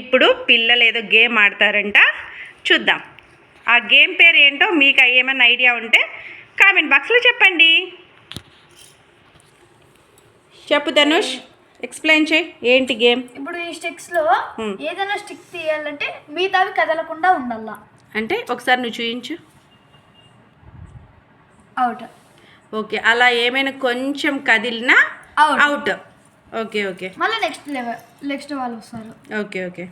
ఇప్పుడు పిల్లలు ఏదో గేమ్ ఆడతారంట చూద్దాం. ఆ గేమ్ పేరు ఏంటో మీకు ఏమైనా ఐడియా ఉంటే కామెంట్ బాక్స్లో చెప్పండి. చెప్పు ధనుష్ ఎక్స్ప్లెయిన్ చేయి ఏంటి గేమ్? ఇప్పుడు ఈ స్టిక్స్లో. ఏదైనా స్టిక్ తీయాలంటే మిగతావి కదలకుండా ఉండాలా? అంటే ఒకసారి నువ్వు చూయించు. అవుట్ ఓకే అలా ఏమైనా కొంచెం కదిలినా. Out okay okay. మళ్ళీ నెక్స్ట్ లెవెల్ నెక్స్ట్ వాళ్ళు వస్తారు. Okay okay.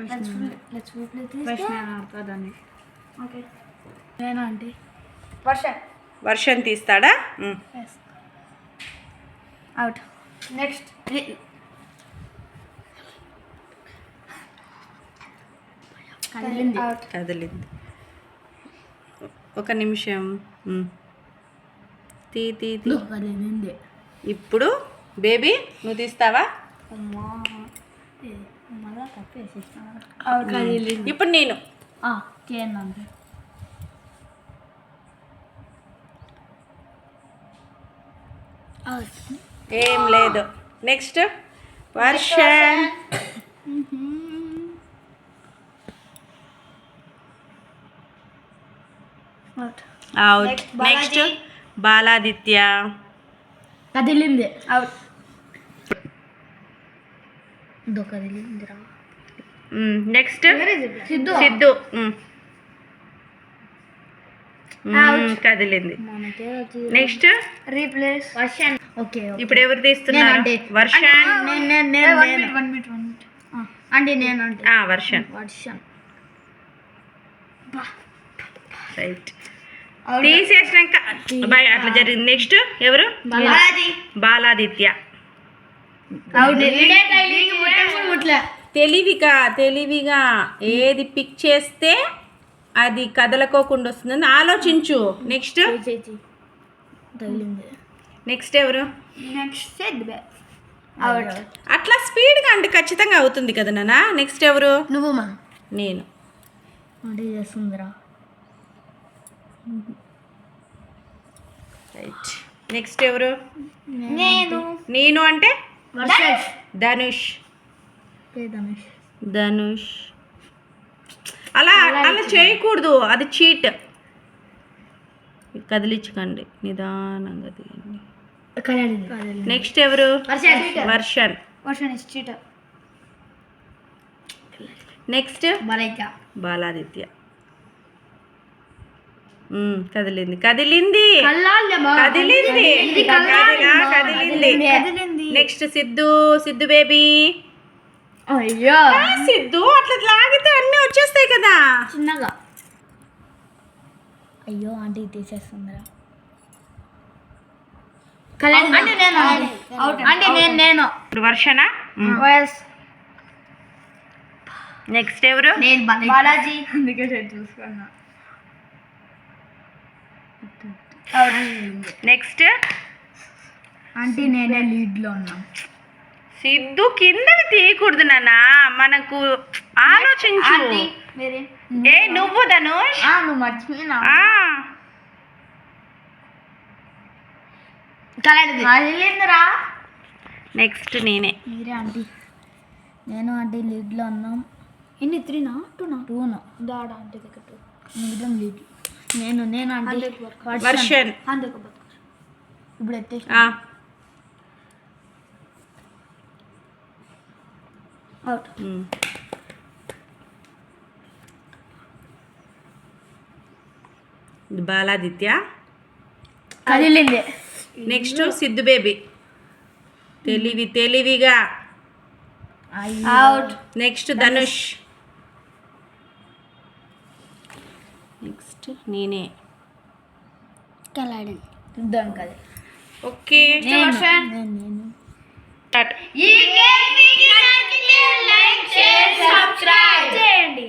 Let's let's play okay నేనా అంటే వర్షన్ వర్షం తీస్తాడా? మ్. అవుట్ నెక్స్ట్ అవుట్ కదిలింది. ఒక నిమిషం. తీ తీ ఇప్పుడు బేబీ నువ్వు తీస్తావా? ఇప్పుడు నేను. ఏం లేదు. నెక్స్ట్ వర్షం. అవుట్. నెక్స్ట్. బాలాదిత్య. కదిలింది అవుట్ నెక్స్ట్ సిద్ధు. కదిలింది. మనకే నెక్స్ట్ రీప్లేస్. వర్షన్. ఓకే ఇప్పుడు ఎవరు తీస్తున్నారు? నేనంటే. వర్షం నేను నేను నేను one minute one minute one minute అంటే నేను అంటే. ఆ, వర్షం వర్షన్. రైట్ తీసేసినాక బై అట్లా జరిగింది. నెక్స్ట్ ఎవరు? బాలాదిత్య. తెలివిగా తెలివిగా ఏది పిక్ చేస్తే అది కదలకోకుండా వస్తుందని ఆలోచించు. నెక్స్ట్. నెక్స్ట్ ఎవరు? Next set out. అట్లా స్పీడ్గా అంటే ఖచ్చితంగా అవుతుంది కదా నాన్న. నెక్స్ట్ ఎవరు? నువ్వు మా. నేను. చేస్తుందిరా రైట్. నెక్స్ట్ ఎవరు? నేను. నేను అంటే? ధనుష్. ధనుష్. అలా అలా చేయకూడదు. అది చీట్. కదిలించకండి. నిదానంగా తీయండి. నెక్స్ట్ ఎవరు? వర్షన్. నెక్స్ట్? బాలాదిత్య. కదిలింది. కదిలింది. కదిలింది. కదిలా, కదిలింది. కదిలింది. నెక్స్ట్ సిద్ధు సిద్ధు బేబీ అయ్యో. సిద్ధు అట్లా లాగితే అన్నీ వచ్చేస్తాయి కదా. చిన్నగా. అయ్యో ఆంటీ తీసేస్తుందిరా. అంటే నేను. అంటే నేను నేను. ఇప్పుడు వర్షనా? నెక్స్ట్ ఎవరు? నేను బాలాజీ. అందుకే చూసుకున్నా. నెక్స్ట్ అంటే నేనే లీడ్లో ఉన్నా. సిద్ధు కిందకి తీయకూడదు నాన్న. మనకు ఆలోచించు. మీరే. ఏ నువ్వు ధనుష్? నువ్వు మర్చిపోయినా? ఆ, కలడిందిరా నెక్స్ట్ నేనే. మీరే ఆంటీ. నేను ఆంటీ లీడ్లో ఉన్నాం. ఎన్ని త్రీనా? టూనా? టూనా. దాడా ఆంటీ దగ్గర టూ. మిగిలిన లీడ్? నేను నేను ఆంటీ. వర్షన్. ఇప్పుడు ఎత్తే ఆ, అవుట్ బాలాదిత్య. కదిలింది నెక్స్ట్ సిద్ధు బేబీ. తెలివి తెలివిగా. Out next Dhanush. నెక్స్ట్ నేనే. కదా. ఓకే. నేను స్టార్ట్ ఈ గేమ్ మీకు నచ్చితే లైక్ షేర్ సబ్స్క్రైబ్ చేయండి.